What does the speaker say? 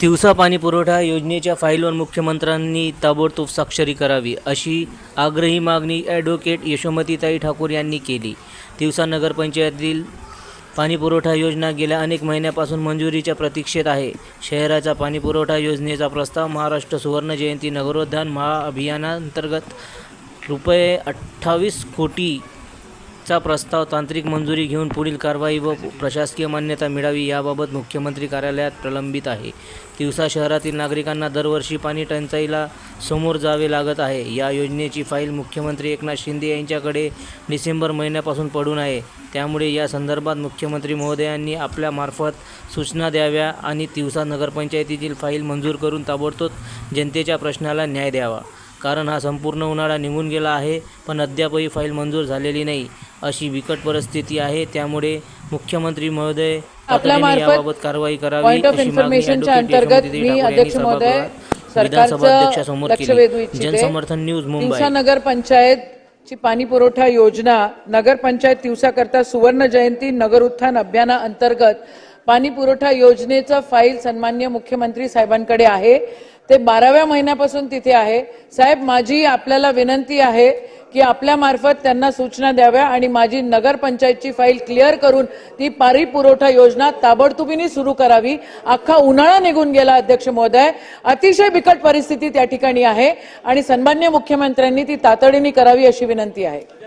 तिवसा पाणी पुरवठा योजनेच्या फाईलवर मुख्यमंत्र्यांनी ताबडतोब स्वाक्षरी करावी अशी आग्रही मागणी ॲडव्होकेट यशोमतीताई ठाकूर यांनी केली. तिवसा नगरपंचायतीतील पाणीपुरवठा योजना गेल्या अनेक महिन्यापासून मंजुरीच्या प्रतीक्षेत आहे. शहराचा पाणीपुरवठा योजनेचा प्रस्ताव महाराष्ट्र सुवर्ण जयंती नगरोत्थान महाअभियानांतर्गत रुपये अठ्ठावीस कोटी चा प्रस्ताव तांत्रिक मंजुरी घेऊन पुढील कारवाई व प्रशासकीय मान्यता मिळावी याबाबत मुख्यमंत्री कार्यालयात प्रलंबित आहे. तिवसा शहरातील नागरिकांना दरवर्षी पाणी टंचाईला समोर जावे लागत आहे. या योजनेची फाईल मुख्यमंत्री एकनाथ शिंदे यांच्याकडे डिसेंबर महिन्यापासून पडून आहे. त्यामुळे या संदर्भात मुख्यमंत्री महोदयांनी आपल्यामार्फत सूचना द्याव्या आणि तिवसा नगरपंचायतीतील फाईल मंजूर करून ताबडतोब जनतेच्या प्रश्नाला न्याय द्यावा. कारण हा संपूर्ण उन्हाळा निघून गेला आहे पण अद्यापही फाईल मंजूर झालेली नाही. अशी बिकट परिस्थिती आहे. त्यामुळे मुख्यमंत्री महोदय आपल्या तातडीने मार्फत याबाबत कारवाई करावी अशी मागणी अध्यक्ष महोदय केली. जनसमर्थन न्यूज मुंबई. नगर पंचायतची पाणी पुरवठा योजना नगर पंचायत तिवसा करता सुवर्ण जयंती नगर उत्थान अभियाना अंतर्गत पाणी पुरवठा योजनेचं फाईल सन्मान्य मुख्यमंत्री साहेबांकडे आहे. ते बाराव्या महिन्यापासून तिथे आहे. साहेब माझी आपल्याला विनंती आहे की आपल्यामार्फत त्यांना सूचना द्याव्या आणि माझी नगरपंचायतची फाईल क्लिअर करून ती पाणी पुरवठा योजना ताबडतोबीने सुरू करावी. अख्खा उन्हाळा निघून गेला अध्यक्ष महोदय. अतिशय बिकट परिस्थिती त्या ठिकाणी आहे आणि सन्मान्य मुख्यमंत्र्यांनी ती तातडीने करावी अशी विनंती आहे.